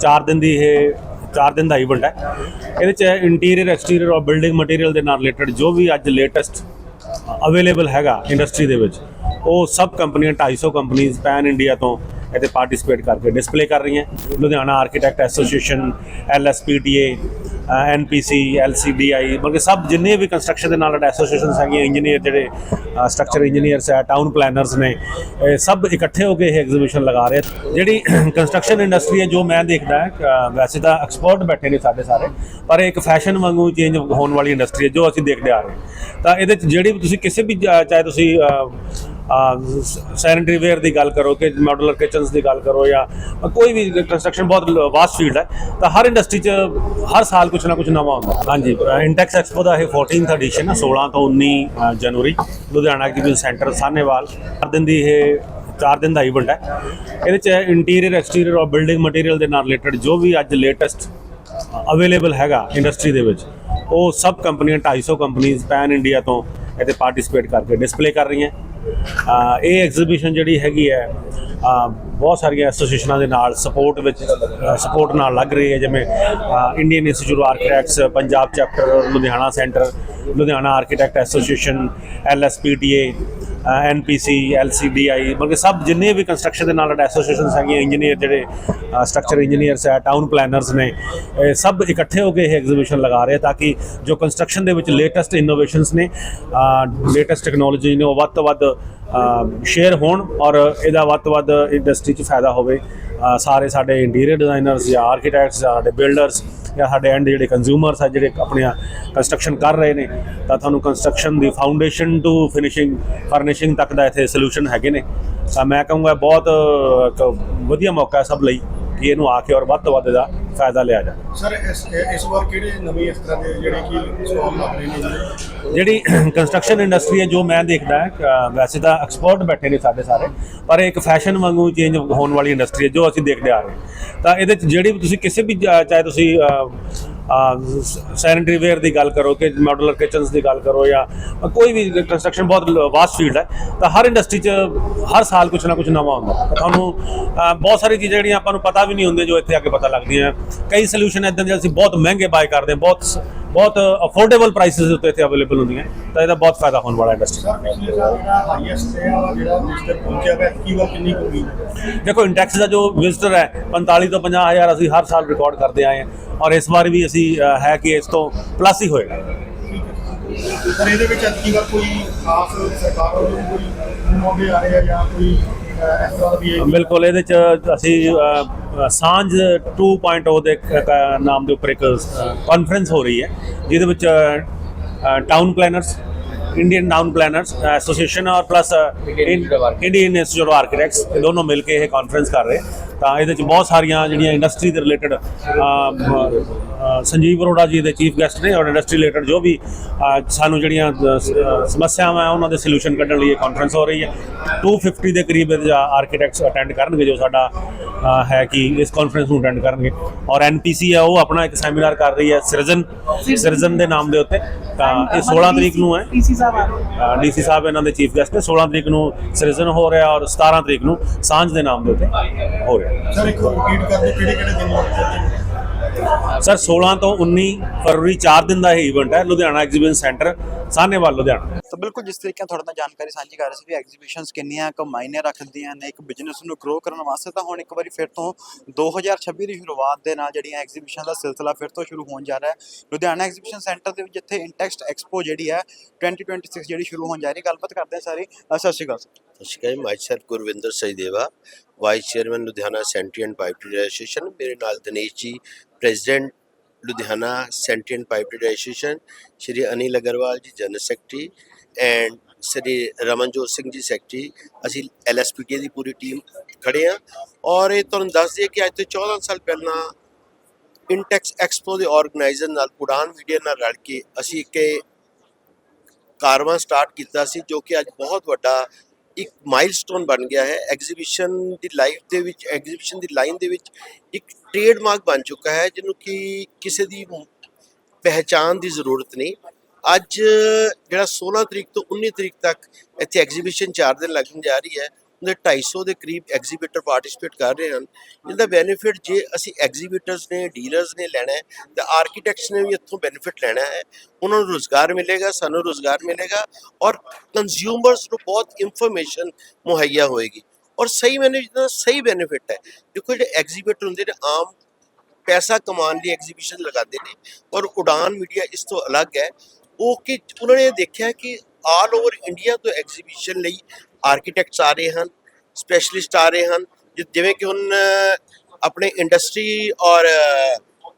4 ਦਿਨ ਦੀ ਇਹ 4 ਦਿਨ ਦਾ ਇਵੈਂਟ ਹੈ। ਇਹਦੇ ਚ ਇੰਟੀਰੀਅਰ ਐਕਸਟੀਰੀਅਰ ਔਰ ਬਿਲਡਿੰਗ ਮਟੀਰੀਅਲ ਦੇ ਨਾਲ ਰਿਲੇਟਡ ਜੋ ਵੀ ਅੱਜ ਲੇਟੈਸਟ ਅਵੇਲੇਬਲ ਹੈਗਾ ਇੰਡਸਟਰੀ ਦੇ ਵਿੱਚ, ਉਹ ਸਭ ਕੰਪਨੀਆਂ 250 ਕੰਪਨੀਆਂ ਪੈਨ ਇੰਡੀਆ ਤੋਂ ਇੱਥੇ ਪਾਰਟਿਸਿਪੇਟ ਕਰਕੇ ਡਿਸਪਲੇ ਕਰ ਰਹੀਆਂ। Ludhiana architect association LSPTA NPC, LCDI, ਬਲਕਿ ਸਭ ਜਿੰਨੇ ਵੀ ਕੰਸਟਰਕਸ਼ਨ ਦੇ ਨਾਲ ਐਸੋਸੀਏਸ਼ਨਸ ਹੈਗੀਆਂ ਇੰਜੀਨੀਅਰ ਜਿਹੜੇ ਸਟਰਕਚਰ ਇੰਜੀਨੀਅਰਸ ਹੈ ਟਾਊਨ ਪਲੈਨਰਸ ਨੇ, ਇਹ ਸਭ ਇਕੱਠੇ ਹੋ ਕੇ ਇਹ ਐਗਜ਼ੀਬਿਸ਼ਨ ਲਗਾ ਰਹੇ ਜਿਹੜੀ ਕੰਸਟਰਕਸ਼ਨ ਇੰਡਸਟਰੀ ਹੈ, ਜੋ ਮੈਂ ਦੇਖਦਾ ਹੈ ਵੈਸੇ ਤਾਂ ਐਕਸਪਰਟ ਬੈਠੇ ਨੇ ਸਾਡੇ ਸਾਰੇ, ਪਰ ਇਹ ਇੱਕ ਫੈਸ਼ਨ ਵਾਂਗੂ ਚੇਂਜ ਹੋਣ ਵਾਲੀ ਇੰਡਸਟਰੀ ਹੈ, ਜੋ ਅਸੀਂ ਦੇਖਦੇ ਆ ਰਹੇ ਤਾਂ ਇਹਦੇ ਚ ਜਿਹੜੀ ਵੀ ਤੁਸੀਂ ਕਿਸੇ ਵੀ ਚਾਹੇ ਤੁਸੀਂ ਸੈਨੇਟਰੀ ਵੇਅਰ ਦੀ ਗੱਲ ਕਰੋ ਕਿ ਮਾਡੂਲਰ ਕਿਚਨਸ ਦੀ ਗੱਲ ਕਰੋ ਜਾਂ ਕੋਈ ਵੀ ਕੰਸਟਰਕਸ਼ਨ ਬਹੁਤ ਵਾਸਟ ਫੀਲਡ ਹੈ ਤਾਂ ਹਰ ਇੰਡਸਟਰੀ 'ਚ ਹਰ ਸਾਲ ਕੁਝ ਨਾ ਕੁਝ ਨਵਾਂ ਹੁੰਦਾ ਹਾਂਜੀ। ਇੰਟੈਕਸ ਐਕਸਪੋ ਦਾ ਇਹ 14th ਐਡੀਸ਼ਨ ਹੈ 16 ਤੋਂ 19 ਅ, ਜਨਵਰੀ। ਲੁਧਿਆਣਾ ਐਗਜ਼ੀਬਿਸ਼ਨ ਸੈਂਟਰ ਸਾਹਨੇਵਾਲ ਹਰ ਦਿਨ ਦੀ ਇਹ 4 ਦਿਨ ਦਾ ਇਵੈਂਟ ਹੈ। ਇਹਦੇ ਚ ਇੰਟੀਰੀਅਰ ਐਕਸਟੀਰੀਅਰ ਔਰ ਬਿਲਡਿੰਗ ਮਟੀਰੀਅਲ ਦੇ ਨਾਲ ਰਿਲੇਟਡ ਜੋ ਵੀ ਅੱਜ ਲੇਟੈਸਟ ਅਵੇਲੇਬਲ ਹੈਗਾ ਇੰਡਸਟਰੀ ਦੇ ਵਿੱਚ ਉਹ ਸਭ ਕੰਪਨੀਆਂ 250 ਕੰਪਨੀਆਂ ਪੈਨ ਇੰਡੀਆ ਤੋਂ ਇੱਥੇ ਪਾਰਟਿਸਿਪੇਟ ਕਰਕੇ ਡਿਸਪਲੇ ਕਰ ਰਹੀਆਂ। ਇਹ ਐਗਜ਼ੀਬਿਸ਼ਨ ਜਿਹੜੀ ਹੈਗੀ ਹੈ ਬਹੁਤ ਸਾਰੀਆਂ ਐਸੋਸੀਏਸ਼ਨਾਂ ਦੇ ਨਾਲ ਸਪੋਰਟ ਵਿੱਚ ਸਪੋਰਟ ਨਾਲ ਲੱਗ ਰਹੀ ਹੈ, ਜਿਵੇਂ Indian institute architects Punjab chapter Ludhiana centre Ludhiana architect association LSPTA NPC LCDI ਬਲਕਿ ਸਭ ਜਿੰਨੇ ਵੀ ਕੰਸਟਰਕਸ਼ਨ ਦੇ ਨਾਲ ਐਸੋਸੀਏਸ਼ਨਸ ਹੈਗੀਆਂ ਇੰਜੀਨੀਅਰ ਜਿਹੜੇ ਸਟਰਕਚਰ ਇੰਜੀਨੀਅਰਸ ਹੈ ਟਾਊਨ ਪਲੈਨਰਸ ਨੇ, ਇਹ ਸਭ ਇਕੱਠੇ ਹੋ ਕੇ ਇਹ ਐਗਜ਼ੀਬਿਸ਼ਨ ਲਗਾ ਰਹੇ ਤਾਂ ਕਿ ਜੋ ਕੰਸਟਰਕਸ਼ਨ ਦੇ ਵਿੱਚ ਲੇਟੈਸਟ ਇਨੋਵੇਸ਼ਨਸ ਨੇ ਲੇਟੈਸਟ ਟੈਕਨੋਲੋਜੀ ਨੇ, ਉਹ ਵੱਧ ਤੋਂ ਵੱਧ ਸ਼ੇਅਰ ਹੋਣ ਔਰ ਇਹਦਾ ਵੱਧ ਤੋਂ ਵੱਧ ਇੰਡਸਟਰੀ 'ਚ ਫਾਇਦਾ ਹੋਵੇ। ਸਾਰੇ ਸਾਡੇ ਇੰਟੀਰੀਅਰ ਡਿਜ਼ਾਈਨਰਸ ਜਾਂ ਆਰਕੀਟੈਕਟਸ ਜਾਂ ਸਾਡੇ ਬਿਲਡਰਸ ਜਾਂ ਸਾਡੇ ਐਂਡ ਜਿਹੜੇ ਕੰਜ਼ਿਊਮਰਸ ਆ, ਜਿਹੜੇ ਆਪਣੀਆਂ ਕੰਸਟਰਕਸ਼ਨ ਕਰ ਰਹੇ ਨੇ, ਤਾਂ ਤੁਹਾਨੂੰ ਕੰਸਟਰਕਸ਼ਨ ਦੀ ਫਾਊਂਡੇਸ਼ਨ ਟੂ ਫਿਨਿਸ਼ਿੰਗ ਫਰਨਿਸ਼ਿੰਗ ਤੱਕ ਦਾ ਇੱਥੇ ਸੋਲੂਸ਼ਨ ਹੈਗੇ ਨੇ। ਤਾਂ ਮੈਂ ਕਹੂੰਗਾ ਬਹੁਤ ਇੱਕ ਵਧੀਆ ਮੌਕਾ ਸਭ ਲਈ ਕਿ ਇਹਨੂੰ ਆ ਕੇ ਔਰ ਵੱਧ ਤੋਂ ਵੱਧ ਇਹਦਾ ਫਾਇਦਾ ਲਿਆ ਜਾਵੇ ਸਰ ਇਸ ਇਸ ਵਾਰ ਕਿਹੜੇ ਨਵੇਂ ਇਸ ਤਰ੍ਹਾਂ ਦੇ ਜਿਹੜੇ ਕਿ ਸਟਾਲ ਲੱਗ ਰਹੇ ਨੇ? ਜਿਹੜੀ ਕੰਸਟਰਕਸ਼ਨ ਇੰਡਸਟਰੀ ਹੈ ਜੋ ਮੈਂ ਦੇਖਦਾ ਹੈ ਵੈਸੇ ਤਾਂ ਐਕਸਪਰਟ ਬੈਠੇ ਨੇ ਸਾਡੇ ਸਾਰੇ ਪਰ ਇੱਕ ਫੈਸ਼ਨ ਵਾਂਗੂ ਚੇਂਜ ਹੋਣ ਵਾਲੀ ਇੰਡਸਟਰੀ ਹੈ ਜੋ ਅਸੀਂ ਦੇਖਦੇ ਆ ਰਹੇ। ਤਾਂ ਇਹਦੇ ਚ ਜਿਹੜੀ ਵੀ ਤੁਸੀਂ ਕਿਸੇ ਵੀ ਚਾਹੇ ਤੁਸੀਂ ਸੈਨੇਟਰੀ ਵੇਅਰ ਦੀ ਗੱਲ ਕਰੋ ਕਿ ਮਾਡੂਲਰ ਕਿਚਨਸ ਦੀ ਗੱਲ ਕਰੋ ਜਾਂ ਕੋਈ ਵੀ ਕੰਸਟਰਕਸ਼ਨ ਬਹੁਤ ਵਾਸਟ ਫੀਲਡ ਹੈ, ਤਾਂ ਹਰ ਇੰਡਸਟਰੀ 'ਚ ਹਰ ਸਾਲ ਕੁਝ ਨਾ ਕੁਝ ਨਵਾਂ ਹੁੰਦਾ। ਤੁਹਾਨੂੰ ਬਹੁਤ ਸਾਰੀ ਚੀਜ਼ਾਂ ਜਿਹੜੀਆਂ ਆਪਾਂ ਨੂੰ ਪਤਾ ਵੀ ਨਹੀਂ ਹੁੰਦੀਆਂ ਜੋ ਇੱਥੇ ਆ ਕੇ ਪਤਾ ਲੱਗਦੀਆਂ। ਕਈ ਸੋਲੂਸ਼ਨ ਇਦਾਂ ਦੇ ਅਸੀਂ ਬਹੁਤ ਮਹਿੰਗੇ ਬਾਏ ਕਰਦੇ ਹਾਂ, ਬਹੁਤ ਬਹੁਤ ਅਫੋਰਡੇਬਲ ਪ੍ਰਾਈਸਿਸ ਦੇ ਉੱਤੇ ਇੱਥੇ ਅਵੇਲੇਬਲ ਹੁੰਦੀਆਂ ਤਾਂ ਇਹਦਾ ਬਹੁਤ ਫਾਇਦਾ ਹੋਣ ਵਾਲਾ ਇੰਡਸਟਰੀ ਸਰ ਪਿਛਲੇ ਸਾਲ ਜਿਹੜਾ ਹਾਈਐਸਟ ਹੈ ਜਿਹੜਾ ਮਿਸਟਰ ਪਹੁੰਚਿਆ ਹੈ ਕੀ ਵਾਰ ਕਿੰਨੀ ਕੁ ਉਮੀਦ ਹੈ ਦੇਖੋ ਇੰਡੈਕਸ ਦਾ ਜੋ ਵਿਜ਼ਟਰ ਹੈ 45 ਤੋਂ 50 ਹਜ਼ਾਰ ਅਸੀਂ ਹਰ ਸਾਲ ਰਿਕਾਰਡ ਕਰਦੇ ਆਏ ਹਾਂ ਔਰ ਇਸ ਵਾਰ ਵੀ ਅਸੀਂ ਹੈ ਕਿ ਇਸ ਤੋਂ ਪਲੱਸ ਹੀ ਹੋਏਗਾ। ਸਰ ਇਹਦੇ ਵਿੱਚ ਅੱਜ ਕੀ ਵਾਰ ਕੋਈ ਖਾਸ ਸਰਕਾਰ ਵੱਲੋਂ ਕੋਈ ਮੌਕੇ ਆ ਰਹੇ ਆ ਜਾਂ ਕੋਈ ਇਸ ਤਰ੍ਹਾਂ ਦਾ ਵੀ ਬਿਲਕੁਲ ਇਹਦੇ ਚ ਅਸੀਂ ਸਾਂਝ 2.0 ਦੇ ਨਾਮ ਦੇ ਉੱਪਰ ਇੱਕ ਕਾਨਫਰੰਸ ਹੋ ਰਹੀ ਹੈ ਜਿਹਦੇ ਵਿੱਚ town planners Indian town planners association ਔਰ plus Indian institute of architects ਦੋਨੋਂ ਮਿਲ ਕੇ ਇਹ ਕਾਨਫਰੰਸ ਕਰ ਰਹੇ। ਤਾਂ ਇਹਦੇ ਚ ਬਹੁਤ ਸਾਰੀਆਂ ਜਿਹੜੀਆਂ ਇੰਡਸਟਰੀ ਦੇ ਰਿਲੇਟਡ ਸੰਜੀਵ ਅਰੋੜਾ ਜੀ ਦੇ ਚੀਫ ਗੈਸਟ ਨੇ ਔਰ ਇੰਡਸਟਰੀ ਰਿਲੇਟਡ ਜੋ ਵੀ ਸਾਨੂੰ ਜਿਹੜੀਆਂ ਸਮੱਸਿਆਵਾਂ ਆ ਉਹਨਾਂ ਦੇ ਸੋਲੂਸ਼ਨ ਕੱਢਣ ਲਈ ਇਹ ਕਾਨਫਰੰਸ ਹੋ ਰਹੀ ਹੈ। 250 ਦੇ ਕਰੀਬ ਇਹਦੇ ਆਰਕੀਟੈਕਟਸ ਅਟੈਂਡ ਕਰਨਗੇ ਜੋ ਸਾਡਾ ਹੈ ਕਿ ਇਸ ਕਾਨਫਰੰਸ ਨੂੰ ਅਟੈਂਡ ਕਰਨਗੇ। ਔਰ ਐਨਪੀਸੀ ਹੈ ਉਹ ਆਪਣਾ ਇੱਕ ਸੈਮੀਨਾਰ ਕਰ ਰਹੀ ਹੈ ਸਿਰਜਨ ਸਿਰਜਨ ਦੇ ਨਾਮ ਦੇ ਉੱਤੇ। ਤਾਂ ਇਹ 16 ਤਰੀਕ ਨੂੰ ਹੈ। ਡੀਸੀ ਸਾਹਿਬ ਆ। ਡੀਸੀ ਸਾਹਿਬ ਇਹਨਾਂ ਦੇ ਚੀਫ ਗੈਸਟ ਨੇ। 16 ਤਰੀਕ ਨੂੰ ਸਿਰਜਨ ਹੋ ਰਿਹਾ ਔਰ 17 ਤਰੀਕ ਨੂੰ ਸਾਂਝ ਦੇ ਨਾਮ ਦੇ ਉੱਤੇ ਹੋ ਰਿਹਾ। ਸਰ ਇੱਕ ਰਿਪੀਟ ਕਰ ਦਿਓ ਕਿਹੜੇ ਕਿਹੜੇ ਦਿਨ ਲੱਗਦੇ ਸਰ 16 ਤੋਂ 19 ਫਰਵਰੀ 4 ਦਿਨ ਦਾ ਇਹ ਇਵੈਂਟ ਹੈ। ਲੁਧਿਆਣਾ ਐਗਜ਼ੀਬਿਸ਼ਨ ਸੈਂਟਰ ਸਾਹਨੇਵਾਲ ਲੁਧਿਆਣਾ ਤਾਂ ਬਿਲਕੁਲ ਜਿਸ ਤਰੀਕੇ ਨਾਲ ਤੁਹਾਡੇ ਨਾਲ ਜਾਣਕਾਰੀ ਸਾਂਝੀ ਕਰ ਰਹੇ ਸੀ ਵੀ ਐਗਜ਼ੀਬਿਸ਼ਨਸ ਕਿੰਨੀਆਂ ਕੁ ਮਾਇਨੇ ਰੱਖਦੀਆਂ ਨੇ ਇੱਕ ਬਿਜ਼ਨਸ ਨੂੰ ਗਰੋ ਕਰਨ ਵਾਸਤੇ ਤਾਂ ਹੁਣ ਇੱਕ ਵਾਰੀ ਫਿਰ ਤੋਂ 2026 ਦੀ ਸ਼ੁਰੂਆਤ ਦੇ ਨਾਲ ਜਿਹੜੀਆਂ ਐਗਜ਼ੀਬਿਸ਼ਨ ਦਾ ਸਿਲਸਿਲਾ ਫਿਰ ਤੋਂ ਸ਼ੁਰੂ ਹੋਣ ਜਾ ਰਿਹਾ ਹੈ। ਲੁਧਿਆਣਾ ਐਗਜ਼ੀਬਿਸ਼ਨ ਸੈਂਟਰ ਦੇ ਵਿੱਚ ਜਿੱਥੇ ਇੰਟੈਕਸਟ ਐਕਸਪੋ ਜਿਹੜੀ ਹੈ 2026 ਜਿਹੜੀ ਸ਼ੁਰੂ ਹੋਣ ਜਾ ਰਹੀ ਹੈ। ਗੱਲਬਾਤ ਕਰਦੇ ਹਾਂ ਸਾਰੀ। ਸਤਿ Sri Akal sir. Sat Sri Akal my sir Gurvinder Sachdeva vice chairman Ludhiana Centurion pipe association ਮੇਰੇ ਨਾਲ Dinesh ji president Ludhiana Centurion pipe association Shri Anil Agarwal ji, general secretary and Shri Ramanjot Singh ji, secretary. ਅਸੀਂ ਐਲਐਸਪੀਟੀ ਦੀ ਪੂਰੀ team ਖੜੇ ਆ ਔਰ ਇਹ ਤੁਹਾਨੂੰ ਦੱਸ ਦਈਏ ਕਿ ਅੱਜ ਤੋਂ 14 ਸਾਲ ਪਹਿਲਾਂ ਇੰਟੈਕਸ ਐਕਸਪੋ ਦੇ ਆਰਗੇਨਾਈਜ਼ਰ ਨਾਲ, ਉਡਾਨ ਮੀਡੀਆ ਨਾਲ ਰਲ ਕੇ ਅਸੀਂ ਇੱਕ ਇਹ ਕਾਰਵਾਂ ਸਟਾਰਟ ਕੀਤਾ ਸੀ ਜੋ ਕਿ ਅੱਜ ਬਹੁਤ ਵੱਡਾ ਇੱਕ ਮਾਈਲਸਟੋਨ ਬਣ ਗਿਆ ਹੈ। ਐਗਜ਼ੀਬਿਸ਼ਨ ਦੀ ਲਾਈਫ ਦੇ ਵਿੱਚ, ਐਗਜ਼ੀਬਿਸ਼ਨ ਦੀ ਲਾਈਨ ਦੇ ਵਿੱਚ ਇੱਕ ਟ੍ਰੇਡਮਾਰਕ ਬਣ ਚੁੱਕਾ ਹੈ, ਜਿਹਨੂੰ ਕਿ ਕਿਸੇ ਦੀ ਪਹਿਚਾਨ ਦੀ ਜ਼ਰੂਰਤ ਨਹੀਂ। ਅੱਜ ਜਿਹੜਾ 16 ਤਰੀਕ ਤੋਂ 19 ਤਰੀਕ ਤੱਕ ਇੱਥੇ ਐਗਜ਼ੀਬਿਸ਼ਨ 4 ਦਿਨ ਲੱਗਣ ਜਾ ਰਹੀ ਹੈ, ਉਹਦੇ 250 ਦੇ ਕਰੀਬ ਐਗਜ਼ੀਬਿਟਰ ਪਾਰਟਿਸਿਪੇਟ ਕਰ ਰਹੇ ਹਨ। ਜਿਹਦਾ ਬੈਨੀਫਿਟ ਜੇ ਅਸੀਂ ਐਗਜ਼ੀਬਿਟਰਸ ਨੇ ਡੀਲਰਸ ਨੇ ਲੈਣਾ ਹੈ, ਤੇ ਆਰਕੀਟੈਕਟਸ ਨੇ ਵੀ ਇੱਥੋਂ ਬੈਨੀਫਿਟ ਲੈਣਾ ਹੈ। ਉਹਨਾਂ ਨੂੰ ਰੋਜ਼ਗਾਰ ਮਿਲੇਗਾ, ਸਾਨੂੰ ਰੋਜ਼ਗਾਰ ਮਿਲੇਗਾ ਔਰ ਕੰਜ਼ਿਊਮਰਸ ਨੂੰ ਬਹੁਤ ਇਨਫੋਰਮੇਸ਼ਨ ਮੁਹੱਈਆ ਹੋਏਗੀ। ਔਰ ਸਹੀ ਮੈਨੂੰ ਜਿਹਦਾ ਸਹੀ ਬੈਨੀਫਿਟ ਹੈ। ਦੇਖੋ ਜਿਹੜੇ ਐਗਜ਼ੀਬਿਟਰ ਹੁੰਦੇ ਨੇ, ਆਮ ਪੈਸਾ ਕਮਾਉਣ ਲਈ ਐਗਜ਼ੀਬਿਸ਼ਨ ਲਗਾਉਂਦੇ ਨੇ ਔਰ ਉਡਾਨ ਮੀਡੀਆ ਇਸ ਤੋਂ ਅਲੱਗ ਹੈ। ਉਹ ਕਿ ਉਹਨਾਂ ਨੇ ਦੇਖਿਆ ਕਿ ਆਲ ਓਵਰ ਇੰਡੀਆ ਤੋਂ ਐਗਜ਼ੀਬਿਸ਼ਨ ਲਈ ਆਰਕੀਟੈਕਟਸ ਆ ਰਹੇ ਹਨ ਸਪੈਸ਼ਲਿਸਟ ਆ ਰਹੇ ਹਨ। ਜਿ- ਜਿਵੇਂ ਕਿ ਹੁਣ ਆਪਣੇ ਇੰਡਸਟਰੀ ਔਰ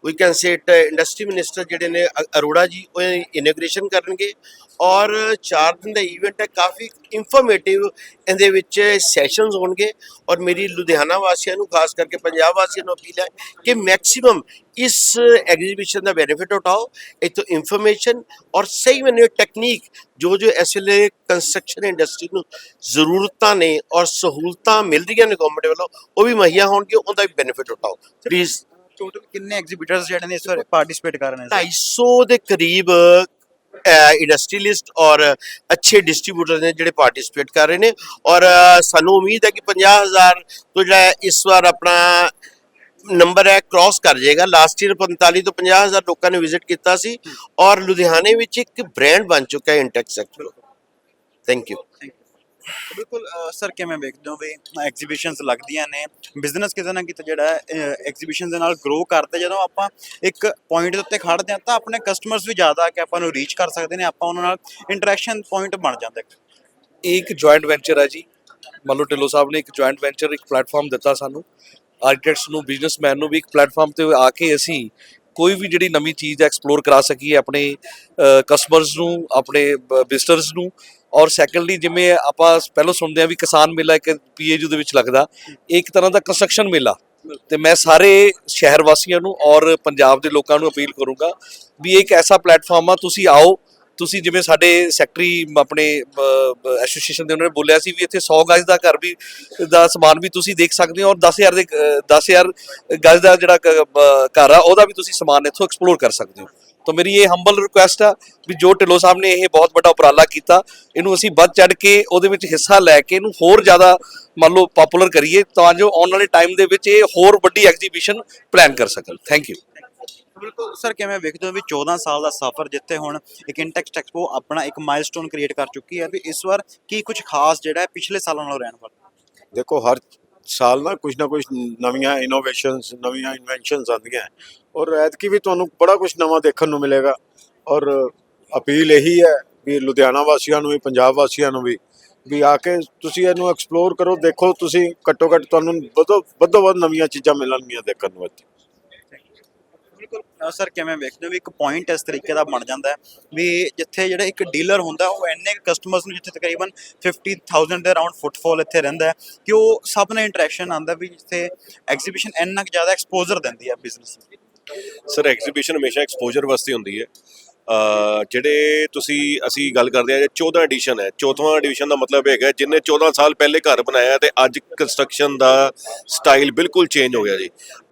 we can say it industry minister ਜਿਹੜੇ ਨੇ ਅਰੋੜਾ ਜੀ, ਉਹ ਇਨੋਗ੍ਰੇਸ਼ਨ ਕਰਨਗੇ। ਔਰ 4 ਦਿਨ ਦਾ ਇਵੈਂਟ ਹੈ ਕਾਫੀ ਇਨਫੋਰਮੇਟਿਵ ਇਹਦੇ ਵਿੱਚ ਸੈਸ਼ਨਸ ਹੋਣਗੇ। ਔਰ ਮੇਰੀ ਲੁਧਿਆਣਾ ਵਾਸੀਆਂ ਨੂੰ ਖਾਸ ਕਰਕੇ ਪੰਜਾਬ ਵਾਸੀਆਂ ਨੂੰ ਅਪੀਲ ਹੈ ਕਿ ਮੈਕਸਿਮਮ ਇਸ ਐਗਜ਼ੀਬਿਸ਼ਨ ਦਾ ਬੈਨੀਫਿਟ ਉਠਾਓ। ਇਤੋਂ ਇਨਫੋਰਮੇਸ਼ਨ ਔਰ ਸਹੀ ਮੈਨੂੰ ਟੈਕਨੀਕ ਜੋ ਜੋ ਇਸ ਵੇਲੇ ਕੰਸਟਰਕਸ਼ਨ ਇੰਡਸਟਰੀ ਨੂੰ ਜ਼ਰੂਰਤਾਂ ਨੇ ਔਰ ਸਹੂਲਤਾਂ ਮਿਲ ਰਹੀਆਂ ਨੇ ਗਵਰਨਮੈਂਟ ਵੱਲੋਂ ਉਹ ਵੀ ਮੁਹੱਈਆ ਹੋਣਗੇ ਉਹਦਾ ਵੀ ਬੈਨੀਫਿਟ ਉਠਾਓ। ਪਲੀਜ਼ ਟੋਟਲ ਕਿੰਨੇ ਐਗਜ਼ੀਬਿਟਰਸ ਜਿਹੜੇ ਨੇ ਇਸ ਵਾਰ ਪਾਰਟਿਸਿਪੇਟ ਕਰ ਰਹੇ ਨੇ? 250 ਦੇ ਕਰੀਬ ਇੰਡਸਟਰੀਲਿਸਟ ਔਰ ਅੱਛੇ ਡਿਸਟ੍ਰੀਬਿਊਟਰ ਨੇ ਜਿਹੜੇ ਪਾਰਟਿਸਿਪੇਟ ਕਰ ਰਹੇ ਨੇ। ਔਰ ਸਾਨੂੰ ਉਮੀਦ ਹੈ ਕਿ 50000 ਤੋਂ ਜਿਹੜਾ ਇਸ ਵਾਰ ਆਪਣਾ ਨੰਬਰ ਹੈ ਕ੍ਰਾਸ ਕਰ ਜਾਏਗਾ। ਲਾਸਟ ਈਅਰ 45 ਤੋਂ 50000 ਲੋਕਾਂ ਨੇ ਵਿਜ਼ਿਟ ਕੀਤਾ ਸੀ। ਔਰ ਲੁਧਿਆਣੇ ਵਿੱਚ ਇੱਕ ਬ੍ਰਾਂਡ ਬਣ ਚੁੱਕਾ ਹੈ ਇੰਟੈਕਸ ਸੈਕਟਰ ਥੈਂਕ ਯੂ ਬਿਲਕੁਲ ਸਰ, ਕਿਵੇਂ ਵੇਖਦੇ ਹੋ ਵੀ ਐਗਜ਼ੀਬਿਸ਼ਨਸ ਲੱਗਦੀਆਂ ਨੇ? ਬਿਜ਼ਨਸ ਕਿਤੇ ਨਾ ਕਿਤੇ ਜਿਹੜਾ ਐਗਜ਼ੀਬਿਸ਼ਨ ਦੇ ਨਾਲ ਗਰੋ ਕਰਦਾ, ਜਦੋਂ ਆਪਾਂ ਇੱਕ ਪੁਆਇੰਟ ਦੇ ਉੱਤੇ ਖੜਦੇ ਹਾਂ ਤਾਂ ਆਪਣੇ ਕਸਟਮਰਸ ਵੀ ਜ਼ਿਆਦਾ ਆ ਕਿ ਆਪਾਂ ਨੂੰ ਰੀਚ ਕਰ ਸਕਦੇ ਨੇ, ਆਪਾਂ ਉਹਨਾਂ ਨਾਲ ਇੰਟਰੈਕਸ਼ਨ ਪੁਆਇੰਟ ਬਣ ਜਾਂਦਾ। ਇਹ ਇੱਕ ਜੁਆਇੰਟ ਵੈਂਚਰ ਹੈ ਜੀ। ਮੰਨ ਲਓ ਢਿੱਲੋਂ ਸਾਹਿਬ ਨੇ ਇੱਕ ਜੁਆਇੰਟ ਵੈਂਚਰ ਇੱਕ ਪਲੇਟਫਾਰਮ ਦਿੱਤਾ ਸਾਨੂੰ। ਆਰਕੀਟੈਕਟਸ ਨੂੰ ਬਿਜ਼ਨਸਮੈਨ ਨੂੰ ਵੀ ਇੱਕ ਪਲੇਟਫਾਰਮ ਤੇ ਆ ਕੇ ਅਸੀਂ ਕੋਈ ਵੀ ਜਿਹੜੀ ਨਵੀਂ ਚੀਜ਼ ਐਕਸਪਲੋਰ ਕਰਾ ਸਕੀਏ ਆਪਣੇ ਕਸਟਮਰਸ ਨੂੰ, ਆਪਣੇ ਵਿਜ਼ਟਰਸ ਨੂੰ। ਔਰ ਸੈਕੰਡਲੀ ਜਿਵੇਂ ਆਪਾਂ ਪਹਿਲਾਂ ਸੁਣਦੇ ਆ ਵੀ ਕਿਸਾਨ ਮੇਲਾ ਇੱਕ ਪੀਏਯੂ ਦੇ ਵਿੱਚ ਲੱਗਦਾ, ਇੱਕ ਤਰ੍ਹਾਂ ਦਾ ਕੰਸਟਰਕਸ਼ਨ ਮੇਲਾ। ਤੇ ਮੈਂ ਸਾਰੇ ਸ਼ਹਿਰ ਵਾਸੀਆਂ ਨੂੰ ਔਰ ਪੰਜਾਬ ਦੇ ਲੋਕਾਂ ਨੂੰ ਅਪੀਲ ਕਰੂੰਗਾ ਵੀ ਇਹ ਇੱਕ ਐਸਾ ਪਲੇਟਫਾਰਮ ਆ, ਤੁਸੀਂ ਆਓ ਤੁਸੀਂ ਜਿਵੇਂ ਸਾਡੇ ਸੈਕਟਰੀ ਆਪਣੇ ਐਸੋਸੀਏਸ਼ਨ ਦੇ ਉਹਨਾਂ ਨੇ ਬੋਲਿਆ ਸੀ ਵੀ ਇੱਥੇ 100 ਗਜ ਦਾ ਘਰ ਵੀ ਦਾ ਸਮਾਨ ਵੀ ਤੁਸੀਂ ਦੇਖ ਸਕਦੇ ਹੋ ਔਰ 10000 ਦੇ ਅ, 10000 ਗਜ ਦਾ ਜਿਹੜਾ ਕ- ਬ- ਘਰ ਆ ਉਹਦਾ ਵੀ ਤੁਸੀਂ ਸਮਾਨ ਇੱਥੋਂ ਐਕਸਪਲੋਰ ਕਰ ਸਕਦੇ ਹੋ। ਤਾਂ ਮੇਰੀ ਇਹ ਹੰਬਲ ਰਿਕੁਐਸਟ ਆ ਵੀ ਜੋ ਢਿੱਲੋਂ ਸਾਹਿਬ ਨੇ ਇਹ ਬਹੁਤ ਵੱਡਾ ਉਪਰਾਲਾ ਕੀਤਾ ਇਹਨੂੰ ਅਸੀਂ ਵੱਧ ਚੜ ਕੇ ਉਹਦੇ ਵਿੱਚ ਹਿੱਸਾ ਲੈ ਕੇ ਇਹਨੂੰ ਹੋਰ ਜ਼ਿਆਦਾ ਮੰਨ ਲਓ ਪਪੂਲਰ ਕਰੀਏ ਤਾਂ ਜੋ ਆਉਣ ਵਾਲੇ ਟਾਈਮ ਦੇ ਵਿੱਚ ਇਹ ਹੋਰ ਵੱਡੀ ਐਗਜ਼ੀਬਿਸ਼ਨ ਪਲਾਨ ਕਰ ਸਕਣ। ਥੈਂਕ ਯੂ ਬਿਲਕੁਲ ਸਰ, ਕਿਵੇਂ ਵੇਖਦੇ ਹੋ ਵੀ 14 ਸਾਲ ਦਾ ਸਫ਼ਰ ਜਿੱਥੇ ਹੁਣ ਇੱਕ ਇੰਟੈਕਸ ਐਕਸਪੋ ਆਪਣਾ ਇੱਕ ਮਾਈਲਸਟੋਨ ਕ੍ਰੀਏਟ ਕਰ ਚੁੱਕੀ ਹੈ ਵੀ ਇਸ ਵਾਰ ਕੀ ਕੁਝ ਖਾਸ ਜਿਹੜਾ ਹੈ ਪਿਛਲੇ ਸਾਲਾਂ ਨਾਲੋਂ ਰਹਿਣ ਵਾਲਾ? ਦੇਖੋ, ਹਰ ਸਾਲ ਨਾ ਕੁਝ ਨਾ ਕੁਝ ਨਵੀਆਂ ਇਨੋਵੇਸ਼ਨਸ ਨਵੀਆਂ ਇਨਵੈਂਸ਼ਨਸ ਆਉਂਦੀਆਂ ਔਰ ਐਤਕੀ ਵੀ ਤੁਹਾਨੂੰ ਬੜਾ ਕੁਝ ਨਵਾਂ ਦੇਖਣ ਨੂੰ ਮਿਲੇਗਾ। ਔਰ ਅਪੀਲ ਇਹੀ ਹੈ ਵੀ ਲੁਧਿਆਣਾ ਵਾਸੀਆਂ ਨੂੰ ਵੀ, ਪੰਜਾਬ ਵਾਸੀਆਂ ਨੂੰ ਵੀ ਵੀ ਆ ਕੇ ਤੁਸੀਂ ਇਹਨੂੰ ਐਕਸਪਲੋਰ ਕਰੋ, ਦੇਖੋ ਤੁਸੀਂ ਘੱਟੋ ਘੱਟ ਤੁਹਾਨੂੰ ਵੱਧੋ ਵੱਧੋ ਵੱਧ ਨਵੀਆਂ ਚੀਜ਼ਾਂ ਮਿਲਣਗੀਆਂ ਦੇਖਣ ਨੂੰ ਇੱਥੇ। ਬਿਲਕੁਲ ਸਰ ਕਿਵੇਂ ਵੇਖਦੇ ਹੋ ਵੀ ਇੱਕ ਪੁਆਇੰਟ ਇਸ ਤਰੀਕੇ ਦਾ ਬਣ ਜਾਂਦਾ ਵੀ ਜਿੱਥੇ ਜਿਹੜਾ ਇੱਕ ਡੀਲਰ ਹੁੰਦਾ, ਉਹ ਇੰਨੇ ਕਸਟਮਰਸ ਨੂੰ ਜਿੱਥੇ ਤਕਰੀਬਨ 50000 ਦੇ ਅਰਾਊਂਡ ਫੁੱਟਫਾਲ ਇੱਥੇ ਰਹਿੰਦਾ ਕਿ ਉਹ ਸਭ ਨਾਲ ਇੰਟਰੈਕਸ਼ਨ ਆਉਂਦਾ ਵੀ ਜਿੱਥੇ ਐਗਜ਼ੀਬਿਸ਼ਨ ਇੰਨਾ ਕੁ ਜ਼ਿਆਦਾ ਐਕਸਪੋਜ਼ਰ ਦਿੰਦੀ ਹੈ ਬਿਜ਼ਨਸ ਨੂੰ। ਸਰ ਐਗਜ਼ੀਬਿਸ਼ਨ ਹਮੇਸ਼ਾ ਐਕਸਪੋਜ਼ਰ ਵਾਸਤੇ ਹੁੰਦੀ ਹੈ। ਜਿਹੜੇ ਤੁਸੀਂ ਅਸੀਂ ਗੱਲ ਕਰਦੇ ਆ 14 ਐਡੀਸ਼ਨ ਹੈ। 14ਵਾਂ ਐਡੀਸ਼ਨ ਦਾ ਮਤਲਬ ਹੈਗਾ ਜਿੰਨੇ 14 ਸਾਲ ਪਹਿਲੇ ਘਰ ਬਣਾਇਆ ਤੇ ਅੱਜ ਕੰਸਟਰਕਸ਼ਨ ਦਾ ਸਟਾਈਲ ਬਿਲਕੁਲ ਚੇਂਜ ਹੋ ਗਿਆ ਜੀ।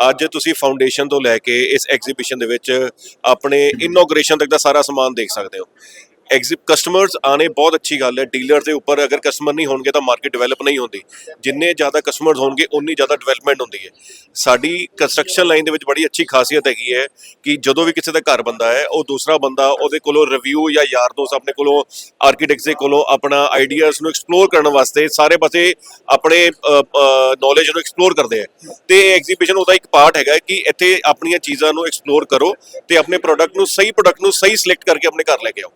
ਅੱਜ ਤੁਸੀਂ ਫਾਊਂਡੇਸ਼ਨ ਤੋਂ ਲੈ ਕੇ ਇਸ ਐਗਜ਼ੀਬਿਸ਼ਨ ਦੇ ਵਿੱਚ ਆਪਣੇ ਇਨੋਗ੍ਰੇਸ਼ਨ ਤੱਕ ਦਾ ਸਾਰਾ ਸਮਾਨ ਦੇਖ ਸਕਦੇ ਹੋ। ਐਗਜ਼ਿਬ ਕਸਟਮਰਸ ਆਣੇ ਬਹੁਤ ਅੱਛੀ ਗੱਲ ਹੈ। ਡੀਲਰ ਦੇ ਉੱਪਰ ਅਗਰ ਕਸਟਮਰ ਨਹੀਂ ਹੋਣਗੇ ਤਾਂ ਮਾਰਕੀਟ ਡਿਵੈਲਪ ਨਹੀਂ ਹੁੰਦੀ। ਜਿੰਨੇ ਜ਼ਿਆਦਾ ਕਸਟਮਰਸ ਹੋਣਗੇ ਉਨੀ ਜ਼ਿਆਦਾ ਡਿਵੈਲਪਮੈਂਟ ਹੁੰਦੀ ਹੈ। ਸਾਡੀ ਕੰਸਟਰਕਸ਼ਨ ਲਾਈਨ ਦੇ ਵਿੱਚ ਬੜੀ ਅੱਛੀ ਖਾਸੀਅਤ ਹੈਗੀ ਹੈ ਕਿ ਜਦੋਂ ਵੀ ਕਿਸੇ ਦਾ ਘਰ ਬੰਦਾ ਹੈ, ਉਹ ਦੂਸਰਾ ਬੰਦਾ ਉਹਦੇ ਕੋਲੋਂ ਰਿਵਿਊ ਜਾਂ ਯਾਰ ਦੋਸਤ ਆਪਣੇ ਕੋਲੋਂ ਆਰਕੀਟੈਕਟਸ ਦੇ ਕੋਲੋਂ ਆਪਣਾ ਆਈਡੀਆਜ਼ ਨੂੰ ਐਕਸਪਲੋਰ ਕਰਨ ਵਾਸਤੇ ਸਾਰੇ ਪਾਸੇ ਆਪਣੇ ਨੌਲੇਜ ਨੂੰ ਐਕਸਪਲੋਰ ਕਰਦੇ ਆ ਤੇ ਐਗਜ਼ੀਬਿਸ਼ਨ ਉਹਦਾ ਇੱਕ ਪਾਰਟ ਹੈਗਾ ਕਿ ਇੱਥੇ ਆਪਣੀਆਂ ਚੀਜ਼ਾਂ ਨੂੰ ਐਕਸਪਲੋਰ ਕਰੋ ਤੇ ਆਪਣੇ ਪ੍ਰੋਡਕਟ ਨੂੰ ਸਹੀ ਪ੍ਰੋਡਕਟ ਨੂੰ ਸਹੀ ਸਿਲੈਕਟ ਕਰਕੇ ਆਪਣੇ ਘਰ ਲੈ ਕੇ ਆਓ।